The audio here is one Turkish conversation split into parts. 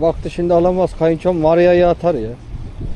Baktı şimdi alamaz. Kayınçom Maria'yı atar ya.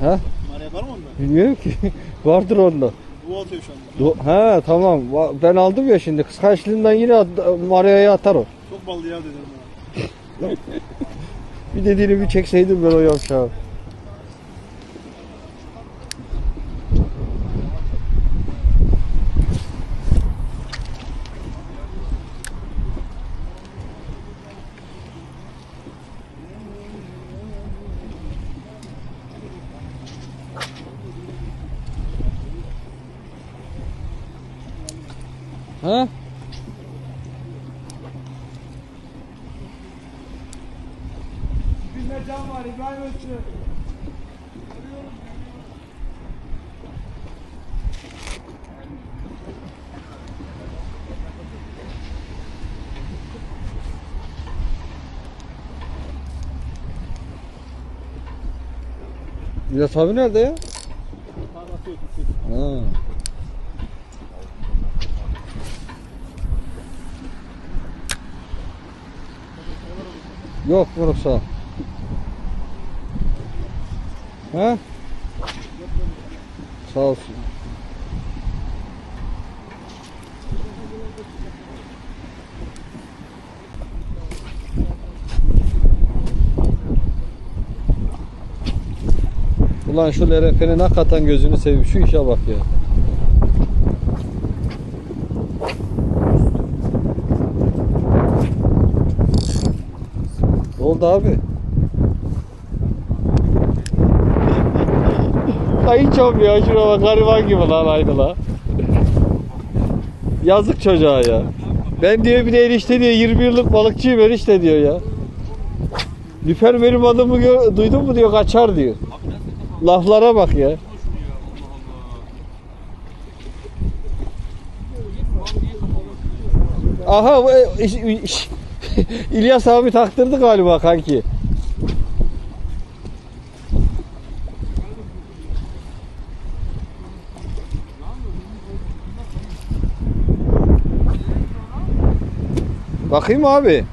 Ha? Maria var mı onda? Bilmiyorum ki. Vardır onda. Bu atıyor şu anda. Do- ha tamam. Va- Ben aldım ya şimdi. Kıskançlığından yine at- Maria'yı atar o. Çok ballı ya dedim. Bir dediğini bir çekseydim ben o yavşağı. İlyas abi nerede ya? Yok moruk sağ ol. Ha? Sağ olsun. Ulan şu LRF'nin hakikaten gözünü seveyim. Şu işe bak ya. Ne oldu abi? Kayınçom ya şuna bak gariban gibi lan aynı la. Yazık çocuğa ya. Ben diyor bir de enişte diyor 20 yıllık balıkçıyım enişte diyor ya. Lüfer benim adımı duydun mu diyor kaçar diyor. Laflara bak ya. Aha e, İlyas abi taktırdı galiba kanki. Bakayım abi.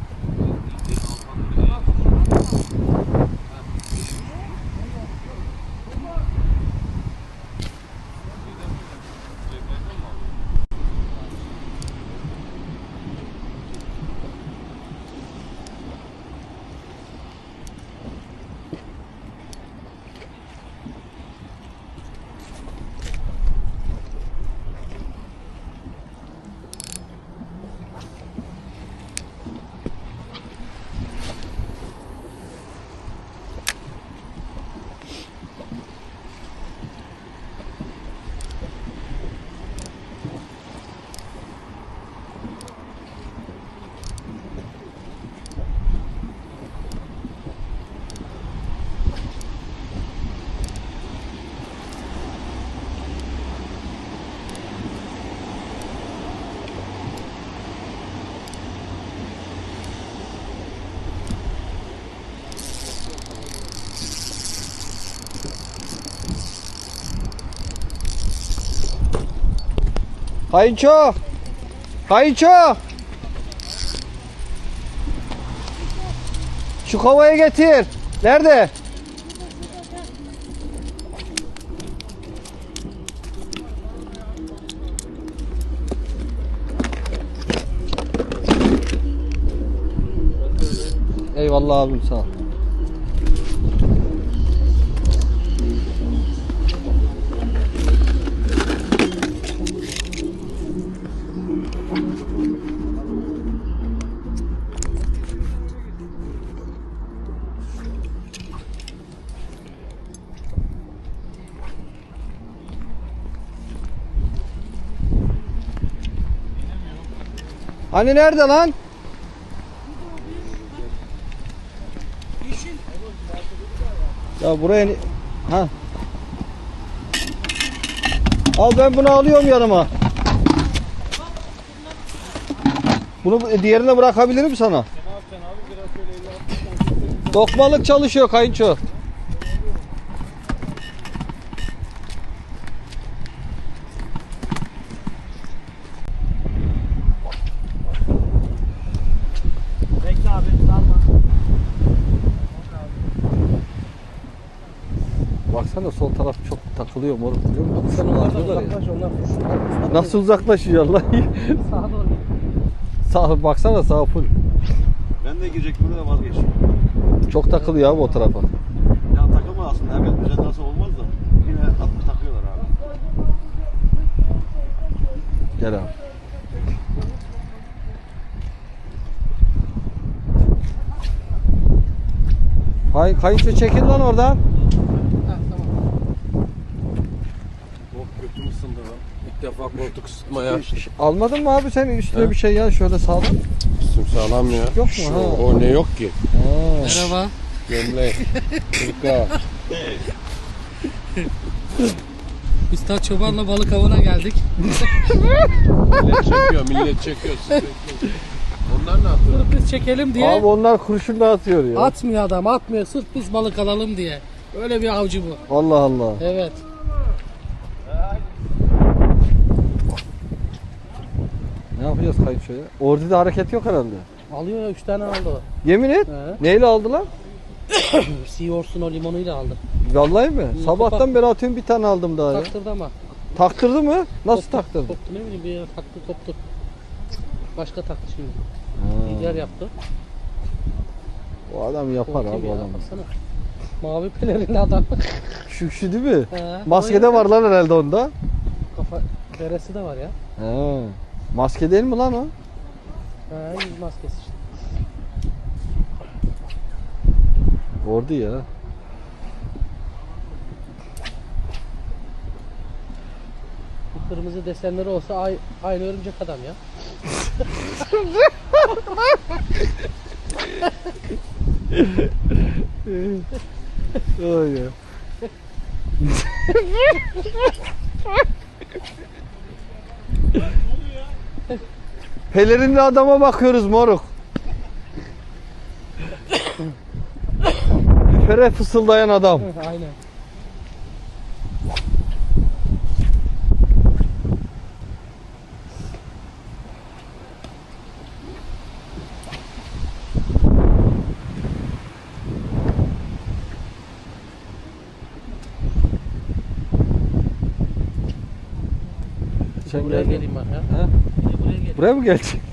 Kayınço. Kayınço. Şu kovayı getir. Nerede? Eyvallah abim sağ ol. Hani nerede lan? Ya buraya ha. Al ben bunu alıyorum yanıma. Bunu diğerine bırakabilirim sana. Dokmalık çalışıyor kayınço. Bekle abi salma. baksana sol taraf çok takılıyor moruk biliyor musun? Sen Şunu onlardan atıyorlar ya. uzaklaş onlar. Nasıl uzaklaşıyor Allah? Sağa doğru sağ baksana sağ full. Ben de girecektim burada vazgeçtim. Çok takılıyor abi o tarafa. Ya takılma aslında. Hemen düzen nasıl olmaz da. Yine atlı takıyorlar abi. Gel abi. Hay kayınço çekil lan oradan. Koltuk ısıtma ya. Almadın mı abi sen üstüne He? bir şey ya şöyle sağlam. Üstüm sağlam ya. Yok mu? Şu- Ha. O ne yok ki? Ha. Merhaba. Gömlek. Hırka. Biz ta çobanla balık avına geldik. Millet çekiyor, millet çekiyor. Onlar ne yapıyor? Sırf biz çekelim diye. Abi onlar kurşun atıyor ya. Atmıyor adam atmıyor sırf biz balık alalım diye. Öyle bir avcı bu. Allah Allah. Evet. Ne yapacağız kayınçoya? Ordu'da hareket yok herhalde. Alıyor ya 3 tane aldı. Yemin et. He. Neyle aldılar? Seahorse'un o limonuyla aldı. Vallahi mi? Sabahtan beri atıyorum bir tane aldım daha ya. Taktırdı ama. Taktırdı mı? Nasıl Koptu, taktırdı? Koptu ne bileyim bir yer taktı koptu. Başka taktı şimdi. Lider yaptı. O adam yapar Korkayım abi ya, adam. baksana. Mavi pelerinli adam. Şu değil mi? He, Maskede o var lan herhalde onda. Kafa beresi de var ya. He. Maske değil mi lan o? Ha, yüz maskesi işte. Ordu ya. Bu kırmızı desenleri olsa ay- aynı örümcek adam ya. Oy ya. Pelerinli adama bakıyoruz moruk. Lüfere fısıldayan adam. Aynen. Sen Buraya gel. geleyim ben ya. Ha? Bir de buraya mı geleceksin?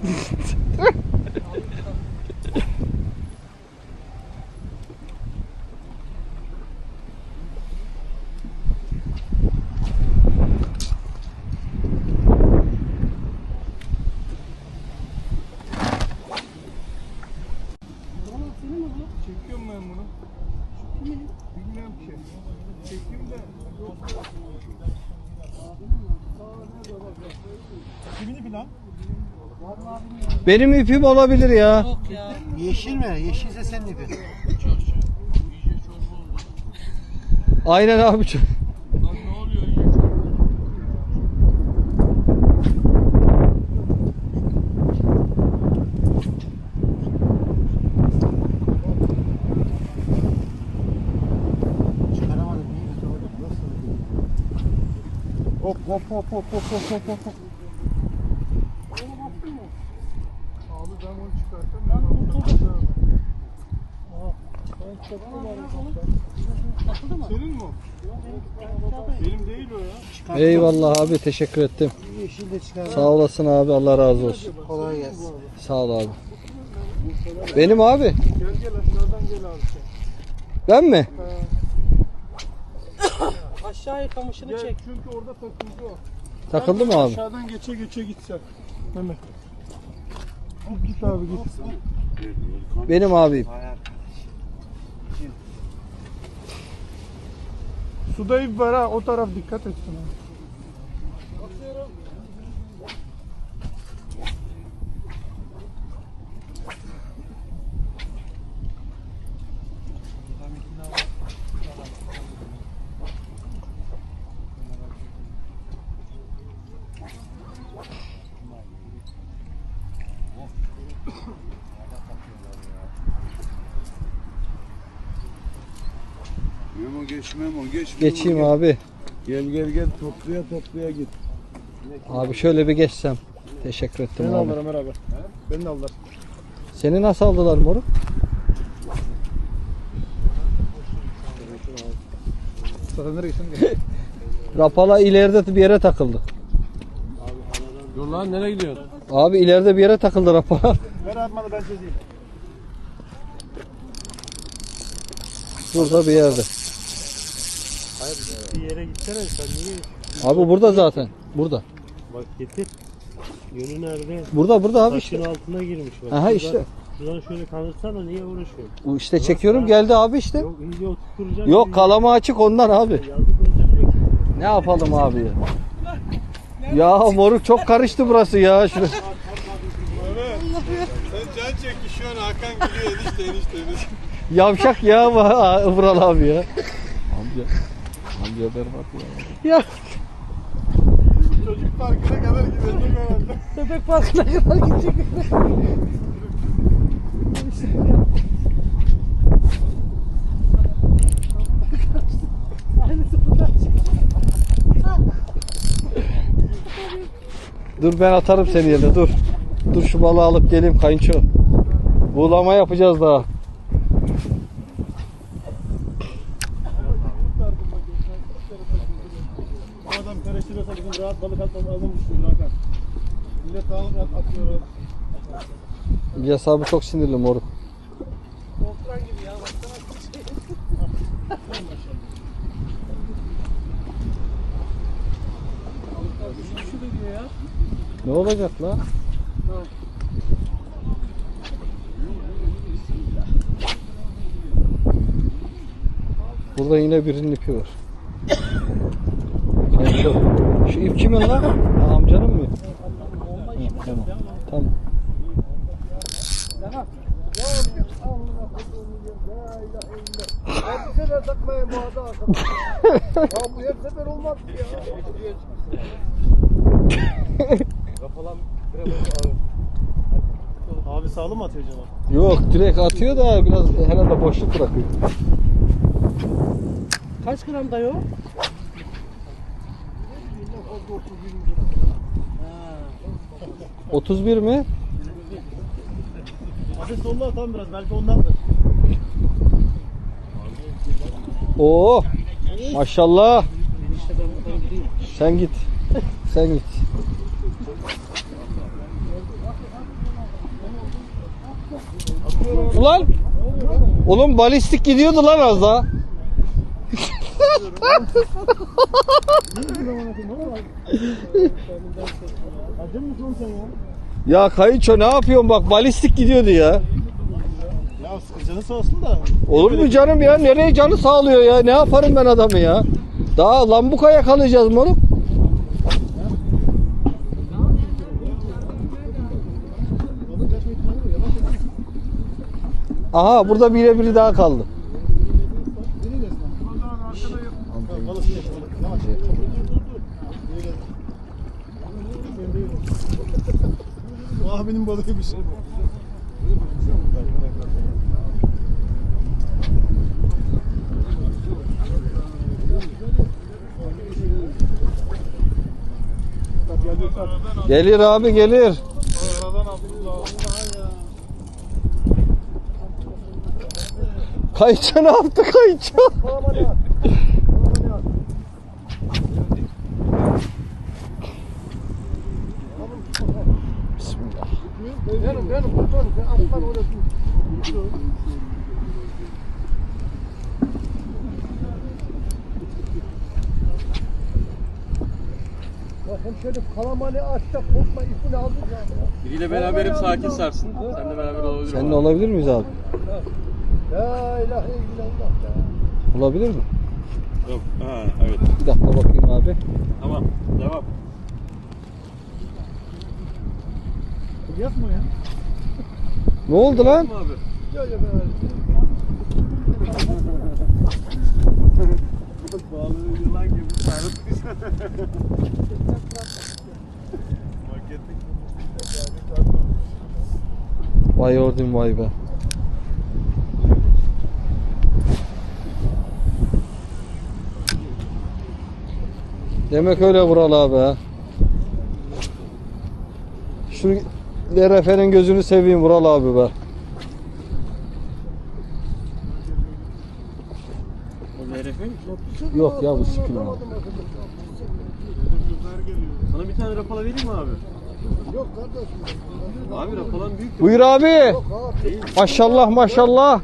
Çekiyorum ben bunu. Bilmiyorum ki. Çekeyim de. Kimini falan? Benim ipim olabilir ya. Yok ya. Yeşil mi? Yeşilse senin ipin. Aynen abi. Hop hop hop hop hop hop hop hop. Abi ben onu çıkartamıyorum. Takıldı mı? Senin mi o? Benim değil o ya. Eyvallah abi teşekkür ettim. Yeşil de çıkar. Sağ olasın abi Allah razı olsun. Kolay gelsin. Sağ ol abi. Benim abi. Gel gel aşağıdan gel abi sen. Ben mi? Aşağıya kamışını Gel çek. çünkü orada takıldı o. Takıldı mı abi? Aşağıdan geçe geçe gitsen. Mehmet. Git, abi git. Benim abim. Suda ip var ha o taraf dikkat etsin ha. Memo geç Memo geç. Memo, Geçeyim gel. abi. Gel gel gel topluya topluya git. Abi şöyle bir geçsem. Teşekkür ettim Beni abi. alır Ömer abi. Beni de alır. Seni nasıl aldılar moruk? Rapala ileride bir yere takıldı. Dur lan nereye gidiyorsun? Abi ileride bir yere takıldı rapala. Ver abi bana ben çözeyim. Burada bir yerde. Bir yere gitsene sen niye? Abi burada zaten. Burada. Bak getir. Yönü nerede? Burada burada abi Taşın işte. altına girmiş bak. Aha Şuradan- işte. Şuradan şöyle kanırsana niye uğraşıyorsun? Bu işte çekiyorum geldi abi işte. Yok iyice oturtturacağım. Yok kalama açık ondan abi. Yazık olacak. Ne yapalım abi ya? Ya moruk çok karıştı burası ya. Şurası. Sen can an Hakan gülüyor enişte enişte enişte. Yavşak ya bu- Vural abi ya. Amca. Amca berbat ya. Ya Çocuk parkına kadar gidecek herhalde. köpek parkına kadar gidecek. Dur ben atarım seni yerine dur. Dur şu balığı alıp geleyim kayınço. Buğulama yapacağız daha. Bu adam karıştırıyorsa bizim rahat balık atmamız düşüyor Hakan. Millet balık at atıyor. İlyas abi çok sinirli moruk. Voltran gibi ya baksana. Şu da diyor ya. Ne olacak la? Burada yine birinin ipi var. Kayınço. Şu ip kimin lan? Ha, amcanın mı? Hı, tamam. Tamam. Bu her sefer olmaz. Abi sağlı mı atıyor acaba? Yok direkt atıyor da biraz herhalde boşluk bırakıyor. Kaç gram dayı o? Ha. 31 mi? Abi sollu atalım biraz belki ondandır. Oo. Maşallah. Sen git. Sen git. Ulan. Oğlum balistik gidiyordu lan az daha. Ya kayınço ne yapıyorsun bak balistik gidiyordu ya. Ya canı sağ olsun da. Olur mu canım ya? Nereye canı sağlıyor ya? Ne yaparım ben adamı ya? Daha lambuka yakalayacağız moruk. Aha burada bire biri daha kaldı. Balık geç balık. Yavaş. Bu abinin balığı bir şey. Gelir abi gelir. Kayınço ne yaptı kayınço? Bismillah. Benim benim kurtarım. Sen atlar oraya dur. Ya hem şöyle kalamanı açta korkma ipini aldık ya. Biriyle beraberim sakin sarsın. Sen de beraber olabilir. Seninle olabilir miyiz abi? La ilahe illallah ya. Olabilir mi? Yok. Ha evet. Bir dakika bakayım abi. Tamam. Devam. Yapma ya. Ne oldu lan? Abi. Ya ya be. Bağlı yılan gibi sarılmış. Vay ordum vay be. Demek öyle Vural abi ha. Şu LRF'nin gözünü seveyim Vural abi be. Yok ya bu spin abi. Sana bir tane rapala vereyim mi abi? Yok kardeşim. Abi rapalan büyük. Buyur abi. Maşallah maşallah.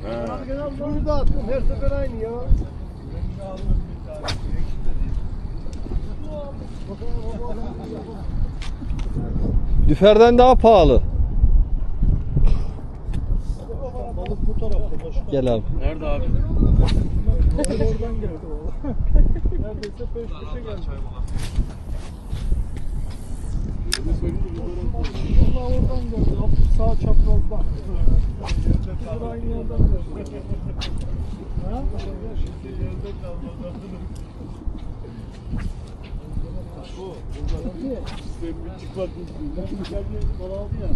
Buyur da attım her sefer aynı ya. Lüferden daha pahalı. Balık bu tarafta başka. Gel abi. Nerede abi? oradan geldi o. Neredeyse peş peşe geldi. Valla oradan geldi. Hafif sağ çaprazdan. Aynı yerden geldi. Ha? Yerde kalmadı. Bu, burada bir çıkmak istiyor. Ben içeride bal aldı ya.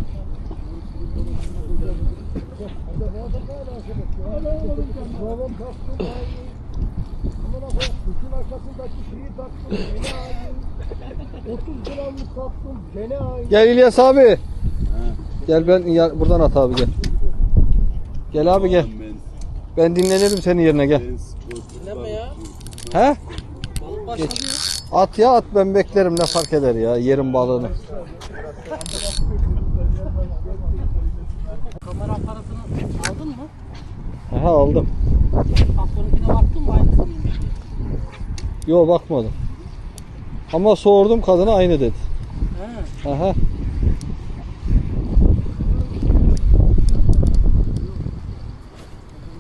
Babam taktı. Amına koyayım, bütün arkasındaki şeyi taktım. Gene aynı. 30 gramlık taktım. Gene aynı. Gel İlyas abi. Gel ben ya, buradan at abi gel. Gel abi gel. Ben dinlenirim senin yerine gel. Dinleme ya. He? Balık başladı. At ya at ben beklerim ne fark eder ya yerin balığını. Kamera aparatını aldın mı? Aha aldım. Kaplanınkine baktın mı aynısı mıymış diye. Yo bakmadım. Ama sordum kadına aynı dedi. He. Aha.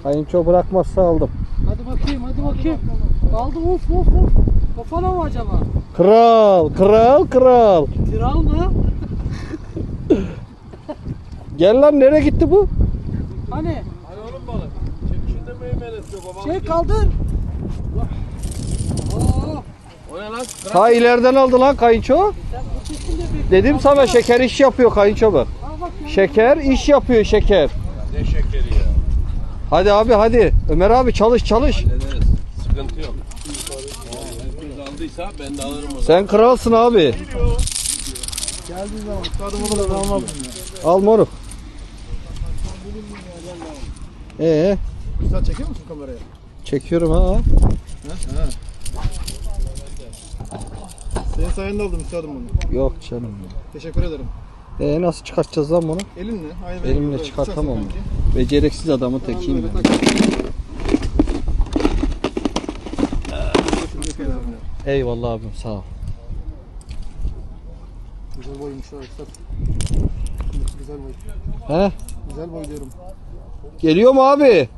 Kayınço bırakmazsa aldım. Hadi bakayım hadi bakayım. Kaldı of of of. Kafana mı acaba? Kral, kral, kral. Kral mı? Gel lan nereye gitti bu? Hani? Hani oğlum balık. Çekişinde meymenet yok baba. Şey kaldır. O ne lan? Ta ileriden aldı lan kayınço. Dedim sana şeker iş yapıyor kayınço bak. Al bak ya. Şeker iş yapıyor şeker. Ne şekeri ya. Hadi abi hadi. Ömer abi çalış çalış. Hallederiz. Sıkıntı yok. Herkes aldıysa ben de alırım o zaman. Sen kralsın abi. Geldiği zaman da. Al moruk. Ee, Sen çekiyor musun kamerayı? çekiyorum ha. Senin sayende aldım üstadım bunu. Yok canım. Teşekkür ederim. Ee nasıl çıkartacağız lan bunu? Aynı benim Elimle çıkartamam. Beceriksiz Tamam, tekiyim. ederim. Eyvallah abim sağ ol. Güzel boymuş üstad. Güzel boy. He? Güzel boy diyorum. Geliyor mu abi?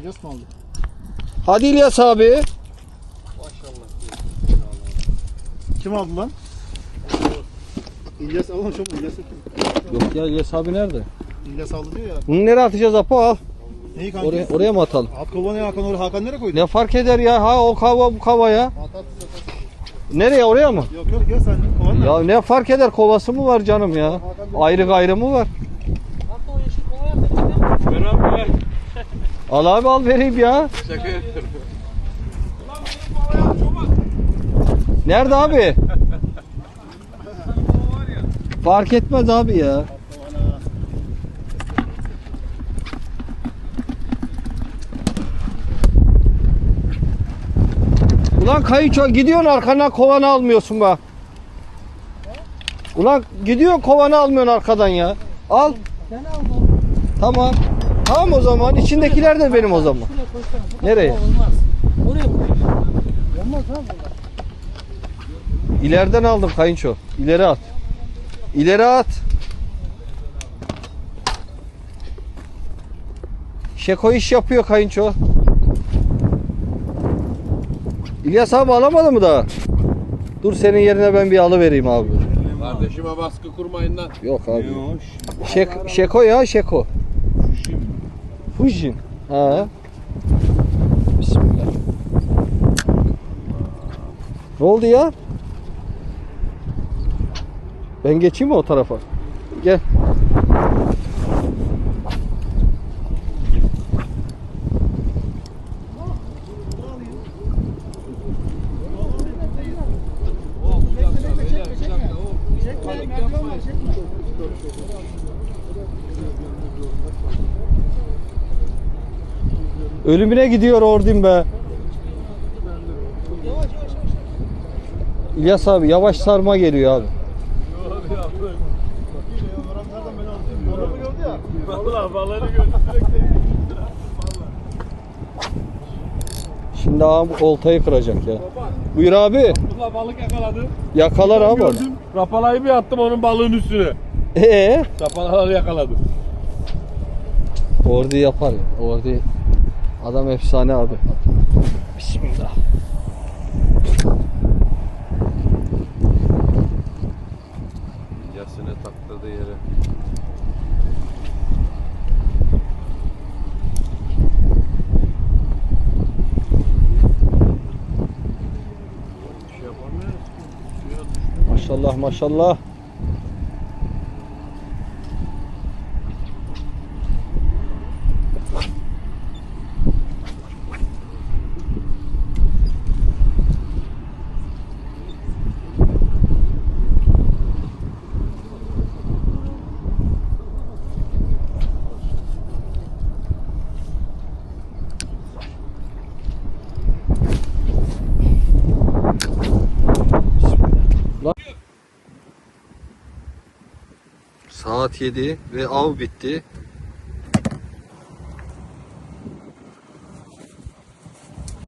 İlyas mı aldı? Hadi İlyas abi. Kim aldı lan? İlyas alın çok İlyas. Yok ya İlyas abi nerede? İlyas aldı diyor ya. Bunu nereye atacağız Apo al. Neyi kanki? Oraya, oraya mı atalım? At kova ne Hakan oraya Hakan nereye koydu? Ne fark eder ya? Ha o kava bu kava ya. At at. Nereye oraya mı? Yok yok ya sen kovan ne? Ya ne fark eder? Kovası mı var canım ya? Ayrı gayrı mı var? Al abi al vereyim ya. Şaka Nerede abi? Fark etmez abi ya. Ulan kayınço gidiyorsun arkandan kovanı almıyorsun bak. Ulan gidiyor kovanı almıyorsun arkadan ya. Al. Tamam. Tamam o zaman. içindekiler de benim o zaman. Nereye? Olmaz. Oraya koy. Olmaz ha burada. İleriden aldım kayınço. İleri at. İleri at. Şeko iş yapıyor kayınço. İlyas abi alamadı mı daha? Dur senin yerine ben bir alıvereyim abi. Kardeşime baskı kurmayın lan. Yok abi. Şek, şeko ya şeko. Fujin. Ha. Bismillah. Ne oldu ya? Ben geçeyim mi o tarafa? Gel. Ölümüne gidiyor ordin be. İlyas abi yavaş sarma geliyor abi. Valla balığını gördü sürekli. Şimdi ağam oltayı kıracak ya. Buyur abi. Valla balık yakaladı. Yakalar abi onu. Gördüm. Rapalayı bir attım onun balığın üstüne. Ee? Rapalaları yakaladı. Ordu yapar ya. Ordu adam efsane abi. Bismillah. Maşallah maşallah. 7 ve av bitti.